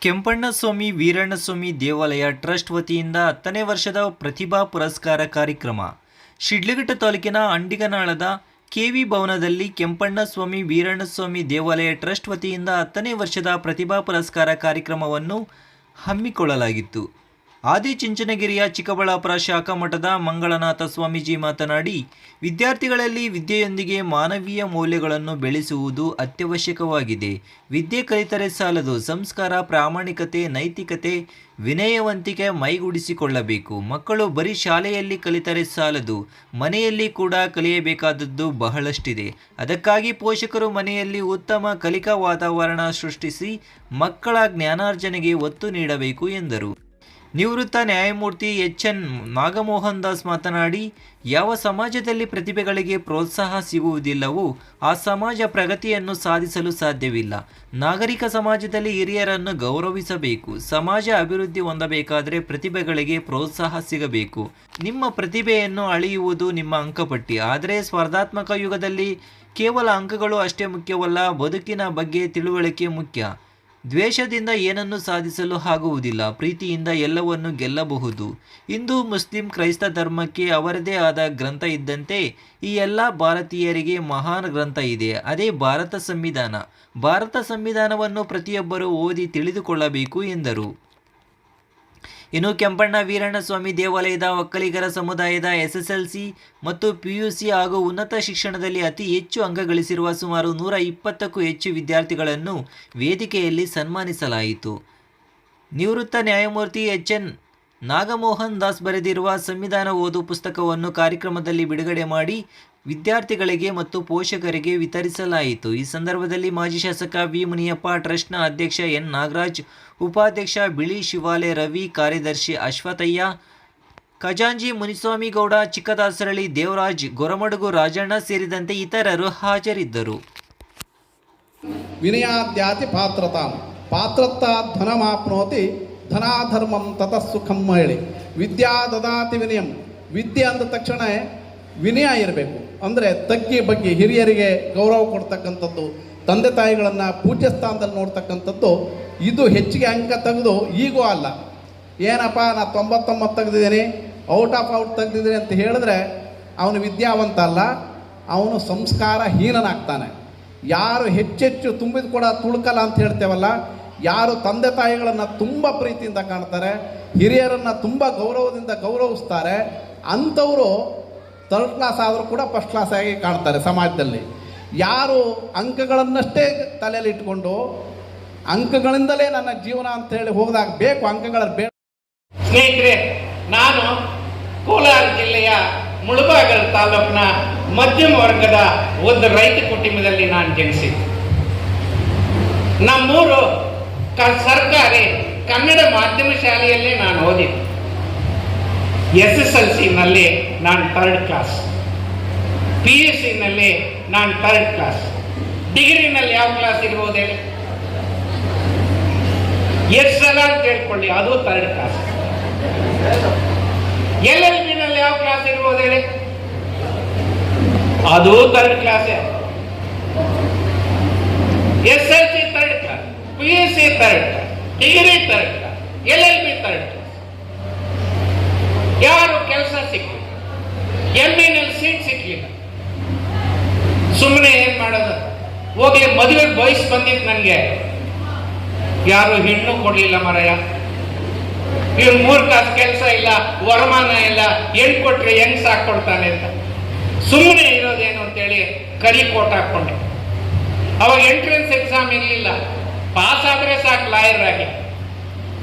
ಕೆಂಪಣ್ಣಸ್ವಾಮಿ, ವೀರಣ್ಣಸ್ವಾಮಿ ದೇವಾಲಯ ಟ್ರಸ್ಟ್ ವತಿಯಿಂದ ಹತ್ತನೇ ವರ್ಷದ ಪ್ರತಿಭಾ ಪುರಸ್ಕಾರ ಕಾರ್ಯಕ್ರಮ. ಶಿಡ್ಲಘಟ್ಟ ತಾಲೂಕಿನ ಅಂಡಿಗನಾಳದ ಕೆವಿ ಭವನದಲ್ಲಿ ಕೆಂಪಣ್ಣಸ್ವಾಮಿ, ವೀರಣ್ಣಸ್ವಾಮಿ ದೇವಾಲಯ ಟ್ರಸ್ಟ್ ವತಿಯಿಂದ ಹತ್ತನೇ ವರ್ಷದ ಪ್ರತಿಭಾ ಪುರಸ್ಕಾರ ಕಾರ್ಯಕ್ರಮವನ್ನು ಹಮ್ಮಿಕೊಳ್ಳಲಾಗಿತ್ತು. ಆದಿಚುಂಚನಗಿರಿಯ ಚಿಕ್ಕಬಳ್ಳಾಪುರ ಶಾಖಾ ಮಠದ ಮಂಗಳನಾಥ ಸ್ವಾಮೀಜಿ ಮಾತನಾಡಿ, ವಿದ್ಯಾರ್ಥಿಗಳಲ್ಲಿ ವಿದ್ಯೆಯೊಂದಿಗೆ ಮಾನವೀಯ ಮೌಲ್ಯಗಳನ್ನು ಬೆಳೆಸುವುದು ಅತ್ಯವಶ್ಯಕವಾಗಿದೆ. ವಿದ್ಯೆ ಕಲಿತರೆ ಸಾಲದು. ಸಂಸ್ಕಾರ, ಪ್ರಾಮಾಣಿಕತೆ, ನೈತಿಕತೆ, ವಿನಯವಂತಿಕೆ ಮೈಗೂಡಿಸಿಕೊಳ್ಳಬೇಕು. ಮಕ್ಕಳು ಬರೀ ಶಾಲೆಯಲ್ಲಿ ಕಲಿತರೆ ಸಾಲದು. ಮನೆಯಲ್ಲಿ ಕೂಡ ಕಲಿಯಬೇಕಾದದ್ದು ಬಹಳಷ್ಟಿದೆ. ಅದಕ್ಕಾಗಿ ಪೋಷಕರು ಮನೆಯಲ್ಲಿ ಉತ್ತಮ ಕಲಿಕಾ ವಾತಾವರಣ ಸೃಷ್ಟಿಸಿ ಮಕ್ಕಳ ಜ್ಞಾನಾರ್ಜನೆಗೆ ಒತ್ತು ನೀಡಬೇಕು ಎಂದರು. ನಿವೃತ್ತ ನ್ಯಾಯಮೂರ್ತಿ ಎಚ್ ಎನ್ ನಾಗಮೋಹನ್ ದಾಸ್ ಮಾತನಾಡಿ, ಯಾವ ಸಮಾಜದಲ್ಲಿ ಪ್ರತಿಭೆಗಳಿಗೆ ಪ್ರೋತ್ಸಾಹ ಸಿಗುವುದಿಲ್ಲವೋ ಆ ಸಮಾಜ ಪ್ರಗತಿಯನ್ನು ಸಾಧಿಸಲು ಸಾಧ್ಯವಿಲ್ಲ. ನಾಗರಿಕ ಸಮಾಜದಲ್ಲಿ ಹಿರಿಯರನ್ನು ಗೌರವಿಸಬೇಕು. ಸಮಾಜ ಅಭಿವೃದ್ಧಿ ಹೊಂದಬೇಕಾದರೆ ಪ್ರತಿಭೆಗಳಿಗೆ ಪ್ರೋತ್ಸಾಹ ಸಿಗಬೇಕು. ನಿಮ್ಮ ಪ್ರತಿಭೆಯನ್ನು ಅಳೆಯುವುದು ನಿಮ್ಮ ಅಂಕಪಟ್ಟಿ. ಆದರೆ ಸ್ಪರ್ಧಾತ್ಮಕ ಯುಗದಲ್ಲಿ ಕೇವಲ ಅಂಕಗಳು ಅಷ್ಟೇ ಮುಖ್ಯವಲ್ಲ, ಬದುಕಿನ ಬಗ್ಗೆ ತಿಳುವಳಿಕೆ ಮುಖ್ಯ. ದ್ವೇಷದಿಂದ ಏನನ್ನು ಸಾಧಿಸಲು ಆಗುವುದಿಲ್ಲ, ಪ್ರೀತಿಯಿಂದ ಎಲ್ಲವನ್ನು ಗೆಲ್ಲಬಹುದು. ಹಿಂದೂ ಮುಸ್ಲಿಂ ಕ್ರೈಸ್ತ ಧರ್ಮಕ್ಕೆ ಅವರದೇ ಆದ ಗ್ರಂಥ ಇದ್ದಂತೆ ಈ ಎಲ್ಲ ಭಾರತೀಯರಿಗೆ ಮಹಾನ್ ಗ್ರಂಥ ಇದೆ. ಅದೇ ಭಾರತ ಸಂವಿಧಾನ. ಭಾರತ ಸಂವಿಧಾನವನ್ನು ಪ್ರತಿಯೊಬ್ಬರೂ ಓದಿ ತಿಳಿದುಕೊಳ್ಳಬೇಕು ಎಂದರು. ಇನ್ನು ಕೆಂಪಣ್ಣ ವೀರಣ್ಣಸ್ವಾಮಿ ದೇವಾಲಯದ ಒಕ್ಕಲಿಗರ ಸಮುದಾಯದ ಎಸ್ಎಸ್ಎಲ್ಸಿ ಮತ್ತು ಪಿಯುಸಿ ಹಾಗೂ ಉನ್ನತ ಶಿಕ್ಷಣದಲ್ಲಿ ಅತಿ ಹೆಚ್ಚು ಅಂಗಗಳಿಸಿರುವ ಸುಮಾರು ನೂರ ಇಪ್ಪತ್ತಕ್ಕೂ ಹೆಚ್ಚು ವಿದ್ಯಾರ್ಥಿಗಳನ್ನು ವೇದಿಕೆಯಲ್ಲಿ ಸನ್ಮಾನಿಸಲಾಯಿತು. ನಿವೃತ್ತ ನ್ಯಾಯಮೂರ್ತಿ ಎಚ್. ಎನ್. ನಾಗಮೋಹನ್ ದಾಸ್ ಬರೆದಿರುವ ಸಂವಿಧಾನ ಓದು ಪುಸ್ತಕವನ್ನು ಕಾರ್ಯಕ್ರಮದಲ್ಲಿ ಬಿಡುಗಡೆ ಮಾಡಿ ವಿದ್ಯಾರ್ಥಿಗಳಿಗೆ ಮತ್ತು ಪೋಷಕರಿಗೆ ವಿತರಿಸಲಾಯಿತು. ಈ ಸಂದರ್ಭದಲ್ಲಿ ಮಾಜಿ ಶಾಸಕ ವಿ. ಮುನಿಯಪ್ಪ, ಟ್ರಸ್ಟ್ನ ಅಧ್ಯಕ್ಷ ಎನ್. ನಾಗರಾಜ್, ಉಪಾಧ್ಯಕ್ಷ ಬಿಳಿ ಶಿವಾಲೆ, ರವಿ, ಕಾರ್ಯದರ್ಶಿ ಅಶ್ವಥಯ್ಯ ಖಜಾಂಜಿ ಮುನಿಸ್ವಾಮಿಗೌಡ, ಚಿಕ್ಕದಾಸರಳ್ಳಿ ದೇವರಾಜ್, ಗೊರಮಡುಗು ರಾಜಣ್ಣ ಸೇರಿದಂತೆ ಇತರರು ಹಾಜರಿದ್ದರು. ವಿನಯಾದ್ಯಾತಿ ಪಾತ್ರತಾಂ. ಪಾತ್ರತಾ ಧನಮಾಪ್ನೋತಿ ಧನಾಧರ್ಮಂ ತತಃ ಸುಖಂ ಹೇಳಿ ವಿದ್ಯಾ ದದಾತಿ ವಿನಯಂ. ವಿದ್ಯೆ ಅಂದ ತಕ್ಷಣ ವಿನಯ ಇರಬೇಕು. ಅಂದರೆ ತಗ್ಗಿ ಬಗ್ಗೆ ಹಿರಿಯರಿಗೆ ಗೌರವ ಕೊಡ್ತಕ್ಕಂಥದ್ದು, ತಂದೆ ತಾಯಿಗಳನ್ನು ಪೂಜ್ಯ ಸ್ಥಾನದಲ್ಲಿ ನೋಡ್ತಕ್ಕಂಥದ್ದು, ಇದು ಹೆಚ್ಚಿಗೆ ಅಂಕ ತೆಗೆದು ಈಗೂ ಅಲ್ಲ. ಏನಪ್ಪ, ನಾ ತೊಂಬತ್ತೊಂಬತ್ತು ತೆಗೆದಿದ್ದೀನಿ, ಔಟ್ ಆಫ್ ಔಟ್ ತೆಗೆದಿದ್ದೀನಿ ಅಂತ ಹೇಳಿದ್ರೆ ಅವನು ವಿದ್ಯಾವಂತ ಅಲ್ಲ, ಅವನು ಸಂಸ್ಕಾರ ಹೀನನಾಗ್ತಾನೆ ಯಾರು ಹೆಚ್ಚೆಚ್ಚು ತುಂಬಿದ ಕೂಡ ತುಳುಕಲ್ಲ ಅಂತ ಹೇಳ್ತೇವಲ್ಲ ಯಾರು ತಂದೆ ತಾಯಿಗಳನ್ನು ತುಂಬ ಪ್ರೀತಿಯಿಂದ ಕಾಣ್ತಾರೆ, ಹಿರಿಯರನ್ನು ತುಂಬ ಗೌರವದಿಂದ ಗೌರವಿಸ್ತಾರೆ, ಅಂಥವರು ಥರ್ಡ್ ಕ್ಲಾಸ್ ಆದರೂ ಕೂಡ ಫಸ್ಟ್ ಕ್ಲಾಸ್ ಆಗಿ ಕಾಣ್ತಾರೆ ಸಮಾಜದಲ್ಲಿ. ಯಾರು ಅಂಕಗಳನ್ನಷ್ಟೇ ತಲೆಯಲ್ಲಿ ಇಟ್ಕೊಂಡು, ಅಂಕಗಳಿಂದಲೇ ನನ್ನ ಜೀವನ ಅಂತ ಹೇಳಿ ಹೋಗಿದಾಗ ಬೇಕು ಅಂಕಗಳ ಬೇಡ. ಸ್ನೇಹಿತರೆ, ನಾನು ಕೋಲಾರ ಜಿಲ್ಲೆಯ ಮುಳಬಾಗಲ್ ತಾಲೂಕಿನ ಮಧ್ಯಮ ವರ್ಗದ ಒಂದು ರೈತ ಕುಟುಂಬದಲ್ಲಿ ನಾನು ಜನಿಸಿದ್ದೆ. ನಮ್ಮೂರು ಸರ್ಕಾರಿ ಕನ್ನಡ ಮಾಧ್ಯಮ ಶಾಲೆಯಲ್ಲೇ ನಾನು ಓದಿದೆ ಎಸ್ ಎಸ್ ಎಲ್ ಸಿನಲ್ಲಿ ನಾನು ಥರ್ಡ್ ಕ್ಲಾಸ್ ಪಿ ಯು ಸಿನಲ್ಲಿ ನಾನು ಥರ್ಡ್ ಕ್ಲಾಸ್ ಡಿಗ್ರಿನಲ್ಲಿ ಯಾವ ಕ್ಲಾಸ್ ಇರ್ಬೋದು ಹೇಳಿ? ಎಷ್ಟು ಅಂತ ಹೇಳ್ಕೊಳ್ಳಿ, ಅದು third class L L B ನಲ್ಲಿ ಯಾವ ಕ್ಲಾಸ್ ಇರ್ಬೋದು ಹೇಳಿ? ಅದು third class S L C class degree L L B third ಯಾರು ಕೆಲಸ ಸಿಕ್ಕಿಲ್ಲ. ಎಂ ಎಲ್ ಸೀಟ್ ಸಿಕ್ಲಿಲ್ಲ ಸುಮ್ಮನೆ ಏನ್ ಮಾಡೋದು? ಹೋಗ್ಲಿ, ಮದುವೆ ವಯಸ್ಸು ಬಂದಿತ್ತು ನನಗೆ ಯಾರು ಹೆಣ್ಣು ಕೊಡ್ಲಿಲ್ಲ ಮರಯ್ಯ ಇವ್ನು ಮೂರ್ ಕಾಸು ಕೆಲಸ ಇಲ್ಲ, ವರಮಾನ ಇಲ್ಲ, ಹೆಣ್ ಕೊಟ್ರೆ ಹೆಂಗ್ ಸಾಕ್ ಕೊಡ್ತಾನೆ ಅಂತ. ಸುಮ್ಮನೆ ಇರೋದೇನು ಅಂತೇಳಿ ಕರಿ ಕೋಟ್ ಹಾಕೊಂಡೆ ಅವಾಗ ಎಂಟ್ರೆನ್ಸ್ ಎಕ್ಸಾಮ್ ಇರಲಿಲ್ಲ. ಪಾಸ್ ಆದ್ರೆ ಸಾಕು, ಲಾಯರ್ ಆಗಿ.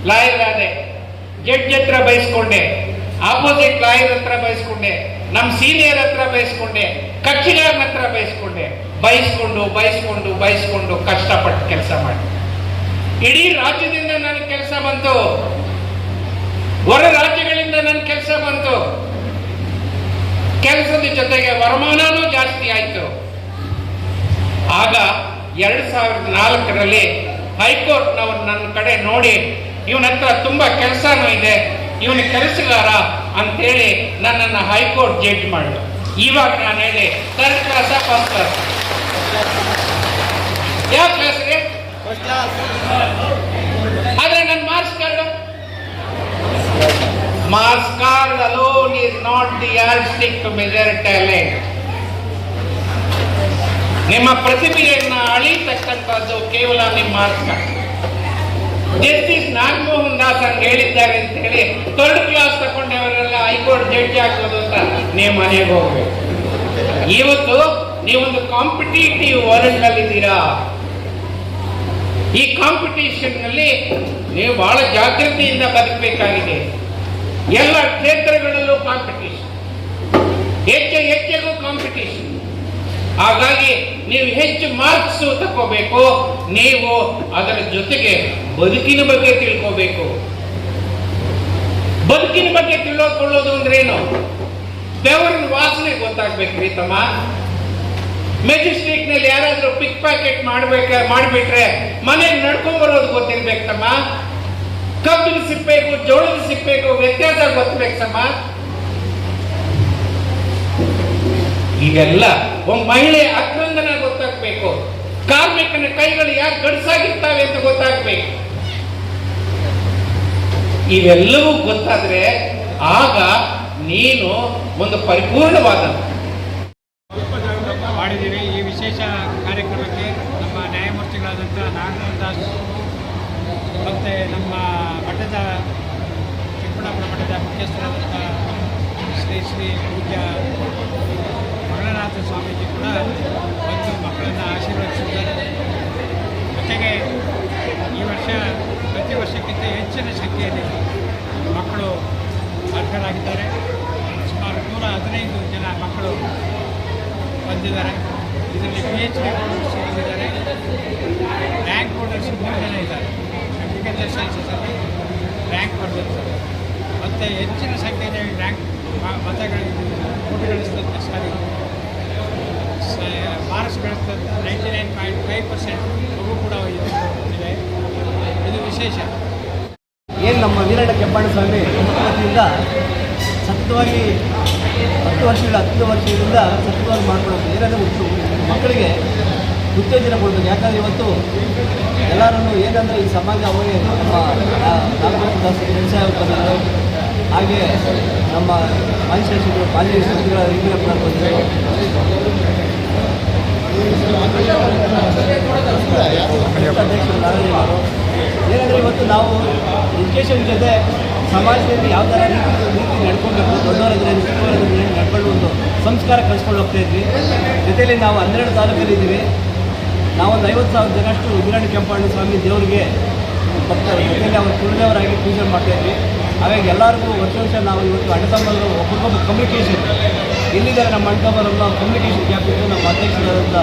ಲಾಯರ್ ಆದೆ. ಜಡ್ಜ್ ಹತ್ರ ಬಯಸ್ಕೊಂಡೆ. ಆಪೋಸಿಟ್ ಲಾಯರ್ ಹತ್ರ ಬಯಸ್ಕೊಂಡೆ. ನಮ್ಮ ಸೀನಿಯರ್ ಹತ್ರ ಬಯಸ್ಕೊಂಡೆ. ಕಕ್ಷಿಗಾರನ ಹತ್ರ ಬಯಸ್ಕೊಂಡೆ. ಬಯಸ್ಕೊಂಡು ಬಯಸ್ಕೊಂಡು ಬಯಸ್ಕೊಂಡು ಕಷ್ಟಪಟ್ಟು ಕೆಲಸ ಮಾಡಿ. ಇಡೀ ರಾಜ್ಯದಿಂದ ನನ್ನ ಕೆಲಸ ಬಂತು. ಹೊರ ರಾಜ್ಯಗಳಿಂದ ನನ್ನ ಕೆಲಸ ಬಂತು. ಕೆಲಸದ ಜೊತೆಗೆ ವರಮಾನನೂ ಜಾಸ್ತಿ ಆಯ್ತು. ಆಗ ಎರಡ್ ಸಾವಿರದ ನಾಲ್ಕರಲ್ಲಿ ಹೈಕೋರ್ಟ್ನವ್ರು ನನ್ನ ಕಡೆ ನೋಡಿ, ಇವನ ಹತ್ರ ತುಂಬ ಕೆಲಸನೂ ಇದೆ, ಇವನು ಕೆಲಸಗಾರ ಅಂತೇಳಿ ನನ್ನನ್ನು ಹೈಕೋರ್ಟ್ ಜಡ್ಜ್ ಮಾಡಿದ್ರು. ಇವಾಗ ನಾನು ಹೇಳಿ ಸರ್ ಕ್ಲಾಸ ಫಸ್ಟ್ ಕ್ಲಾಸ್ ಯಾವ ಕ್ಲಾಸ್ಗೆ ಆದರೆ ನನ್ನ marks card marks card alone is not the yard to measure talent ನಿಮ್ಮ ಪ್ರತಿಭೆಯನ್ನು ಅಳಿತಕ್ಕಂಥದ್ದು ಕೇವಲ ನಿಮ್ಮ ಅರ್ಥ. ಜಸ್ಟಿಸ್ ನಾಗಮೋಹನ್ ದಾಸ್ ಹಂಗೆ ಹೇಳಿದ್ದಾರೆ ಅಂತ ಹೇಳಿ ಥರ್ಡ್ ಕ್ಲಾಸ್ ತಗೊಂಡವರೆಲ್ಲ ಹೈಕೋರ್ಟ್ ಜಡ್ಜಿ ಆಗ್ಬೋದು ಅಂತ ನೀವು ಮನೆಗೆ ಹೋಗ್ಬೇಕು. ಇವತ್ತು ನೀವೊಂದು ಕಾಂಪಿಟೇಟಿವ್ ವರ್ಲ್ಡ್ನಲ್ಲಿ ಇದ್ದೀರಾ? ಈ ಕಾಂಪಿಟೇಷನ್ನಲ್ಲಿ ನೀವು ಬಹಳ ಜಾಗೃತಿಯಿಂದ ಬದುಕಬೇಕಾಗಿದೆ. ಎಲ್ಲ ಕ್ಷೇತ್ರಗಳಲ್ಲೂ ಕಾಂಪಿಟೇಷನ್ ಹೆಚ್ಚು ಹೆಚ್ಚಿಗೂ ಕಾಂಪಿಟೇಷನ್ ಹಾಗಾಗಿ ನೀವು ಹೆಚ್ಚು ಮಾರ್ಕ್ಸ್ ತಗೋಬೇಕು ನೀವು ಅದರ ಜೊತೆಗೆ ಬದುಕಿನ ಬಗ್ಗೆ ತಿಳ್ಕೋಬೇಕು. ಬದುಕಿನ ಬಗ್ಗೆ ತಿಳ್ಕೊಳ್ಳೋದು ಅಂದ್ರೇನು ಬೆವರಿನ ವಾಸನೆ ಗೊತ್ತಾಗ್ಬೇಕ್ರಿ ತಮ್ಮ. ಮೆಜೆಸ್ಟಿಕ್ನಲ್ಲಿ ಯಾರಾದ್ರೂ ಪಿಕ್ ಪ್ಯಾಕೆಟ್ ಮಾಡ್ಬೇಕ, ಮಾಡಿಬಿಟ್ರೆ ಮನೆಗೆ ನಡ್ಕೊಂಡ್ ಬರೋದು ಗೊತ್ತಿರ್ಬೇಕು ತಮ್ಮ. ಕಬ್ಬಿನ ಸಿಪ್ಪೆಗೂ ಜೋಳದ ಸಿಪ್ಪೆಗೂ ವ್ಯತ್ಯಾಸ ಗೊತ್ತಬೇಕು ತಮ್ಮ. ಇವೆಲ್ಲ ಒಂದು ಮಹಿಳೆ ಅಕ್ರಂದನ ಗೊತ್ತಾಗ್ಬೇಕು. ಕಾರ್ಮಿಕನ ಕೈಗಳು ಯಾಕೆ ಗಡ್ಸಾಗಿರ್ತಾವೆ ಅಂತ ಗೊತ್ತಾಗ್ಬೇಕು. ಇವೆಲ್ಲವೂ ಗೊತ್ತಾದ್ರೆ ಆಗ ನೀನು ಒಂದು ಪರಿಪೂರ್ಣವಾದ ಮಾಡಿದ್ದೀವಿ ಈ ವಿಶೇಷ ಕಾರ್ಯಕ್ರಮಕ್ಕೆ ನಮ್ಮ ನ್ಯಾಯಮೂರ್ತಿಗಳಾದಂಥ ನಾಗನಾಥ್ ದಾಸ್ ಮತ್ತು ನಮ್ಮ ಮಠದ ಚಿಕ್ಕಬಳ್ಳಾಪುರ ಮಠದ ಮುಖ್ಯಸ್ಥರಾದಂಥ ಶ್ರೀ ಶ್ರೀ ಪೂಜ್ಯ ಮಂಗಳನಾಥ ಸ್ವಾಮೀಜಿ ಕೂಡ ಬಂದು ಮಕ್ಕಳನ್ನು ಆಶೀರ್ವದಿಸಿದ್ದಾರೆ. ಜೊತೆಗೆ ಈ ವರ್ಷ, ಪ್ರತಿ ವರ್ಷಕ್ಕಿಂತ ಹೆಚ್ಚಿನ ಸಂಖ್ಯೆಯಲ್ಲಿ ಮಕ್ಕಳು ಅರ್ಹರಾಗಿದ್ದಾರೆ. ಸುಮಾರು ನೂರ ಹದಿನೈದು ಜನ ಮಕ್ಕಳು ಬಂದಿದ್ದಾರೆ. ಇದರಲ್ಲಿ ಪಿ ಎಚ್ ಡಿ ಹೋಲ್ಡರ್ಸ್ ಇದ್ದಾರೆ. ರ್ಯಾಂಕ್ ಹೋಲ್ಡರ್ಸ್ ಮೂರು ಜನ ಇದ್ದಾರೆ. ಅಗ್ರಿಕಲ್ಚರ್ ಸೈನ್ಸಸಲ್ಲಿ ರ್ಯಾಂಕ್ ಪಡೆದಿರ್ತಾರೆ ಮತ್ತು ಹೆಚ್ಚಿನ ಸಂಖ್ಯೆಯಲ್ಲಿ ರ್ಯಾಂಕ್ ಮತಗಳಿಗೆ ಮತಗಳು ಓಟು ಗಳಿಸಿದಂಥ marks ಗಳಿಸಿದಂಥ ninety nine point five percent ಮಗು ಕೂಡ ಇದು. ಇದೆ ವಿಶೇಷ. ಏನು ನಮ್ಮ ವೀರಣ್ಣ ಕೆಂಪಣ್ಣ ಸ್ವಾಮಿ ವತಿಯಿಂದ ಸತತವಾಗಿ ಹತ್ತು ವರ್ಷಗಳ ಹತ್ತು ವರ್ಷದಿಂದ ಸತತವಾಗಿ ಮಾಡ್ಕೊಳ್ಳೋದು ಏನಂದರೆ ಉತ್ತು ಮಕ್ಕಳಿಗೆ ಉತ್ತೇಜನ ಕೊಡಬೇಕು ಯಾಕಂದರೆ ಇವತ್ತು ಎಲ್ಲರನ್ನು ಏನಂದರೆ ಈ ಸಮಾಜ ಅವರಿಗೆ ನಮ್ಮ ಕೆಲಸ ಬಂದಿದ್ದರು ಹಾಗೆ ನಮ್ಮ ಮಾಜಿ ಸಚಿವರು ಮಾಜಿ ಸಚಿವರ ಹಿಂದಿನ ಕೂಡ ಬಂದಿದ್ದರು ಅಧ್ಯಕ್ಷರು ನಾರಾಯಣವರು ಏನಂದರೆ ಇವತ್ತು ನಾವು ಎಜುಕೇಶನ್ ಜೊತೆ ಸಮಾಜದಲ್ಲಿ ಯಾವ ಥರ ರೀತಿ ರೀತಿ ನಡ್ಕೊಬೇಕು, ದೊಡ್ಡವರಿದ್ರೆ ಚಿಕ್ಕವರಿದ್ರೆ ನಡ್ಕೊಂಡು ಒಂದು ಸಂಸ್ಕಾರ ಕಲಿಸ್ಕೊಂಡು ಹೋಗ್ತಾ ಇದ್ವಿ. ಜೊತೆಯಲ್ಲಿ ನಾವು ಹನ್ನೆರಡು ತಾಲೂಕಲ್ಲಿ ಇದ್ದೀವಿ ನಾವೊಂದು ಐವತ್ತು ಸಾವಿರ ಜನಷ್ಟು ಉಗ್ರಾಣಿ ಕೆಂಪಣ್ಣ ಸ್ವಾಮಿ ದೇವರಿಗೆ ಭಕ್ತರು ಜೊತೆಯಲ್ಲಿ ಅವರು ಕುಲದೇವರಾಗಿ ಪೂಜೆ ಮಾಡ್ತಾ ಇದ್ವಿ. ಹಾಗಾಗಿ ಎಲ್ಲರಿಗೂ ವರ್ಷ ವರ್ಷ ನಾವು ಇವತ್ತು ಅಣ್ಣ ತಮ್ಮಲ್ಲೂ ಒಬ್ಬರಿಗೊಬ್ಬರು ಕಮ್ಯುನಿಕೇಷನ್ ಎಲ್ಲಿದ್ದಾರೆ ನಮ್ಮ ತಮ್ಮರಲ್ಲ ಕಮ್ಯುನಿಕೇಷನ್ ಇತ್ತು ನಮ್ಮ ಅಧ್ಯಕ್ಷರಾದಂಥ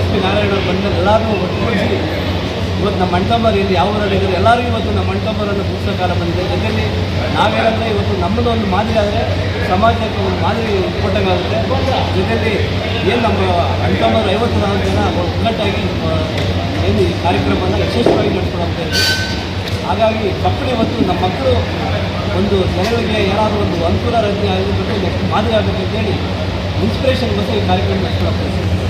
ಎಸ್ ಪಿ ನಾರಾಯಣ ಅವರು ಬಂದ ಎಲ್ಲರೂ ಒಟ್ಟುಗೂಡಿಸಿ ಇವತ್ತು ನಮ್ಮ ಅಣ್ತಂಬರು ಇಲ್ಲಿ ಯಾವ ಊರಲ್ಲಿ ಎಲ್ಲರಿಗೂ ಇವತ್ತು ನಮ್ಮ ಅಣ್ತಂಬರನ್ನು ಪುಸ್ತಕ ಬಂದಿದೆ. ಜೊತೆಯಲ್ಲಿ ನಾವೇನಂದರೆ ಇವತ್ತು ನಮ್ಮದು ಒಂದು ಮಾದರಿ ಆದರೆ ಸಮಾಜಕ್ಕೆ ಒಂದು ಮಾದರಿ ಕೊಟ್ಟಂಗಾಗುತ್ತೆ ಜೊತೆಯಲ್ಲಿ ಏನು ನಮ್ಮ ಅಣ್ತಂಬರು ಐವತ್ತು ನಾಲ್ಕು ಜನ ಒಗ್ಗಟ್ಟಾಗಿ ಏನು ಈ ಕಾರ್ಯಕ್ರಮವನ್ನು ಯಶಸ್ವಿಯಾಗಿ ನಡ್ಕೊಂಡು ಇದ್ದೀವಿ. ಹಾಗಾಗಿ ಮಕ್ಕಳು ಇವತ್ತು ನಮ್ಮ ಮಕ್ಕಳು ಒಂದು ಜನಗಳಿಗೆ ಏನಾದರೂ ಒಂದು ಅನುಕೂಲ ರಚನೆ ಆಗಿರ್ಬೇಕು ನೆಕ್ಸ್ಟ್ ಮಾದರಿ ಆಗಬೇಕು ಅಂತೇಳಿ ಇನ್ಸ್ಪಿರೇಷನ್ ಬಗ್ಗೆ ಈ ಕಾರ್ಯಕ್ರಮ ಇದ್ದೀವಿ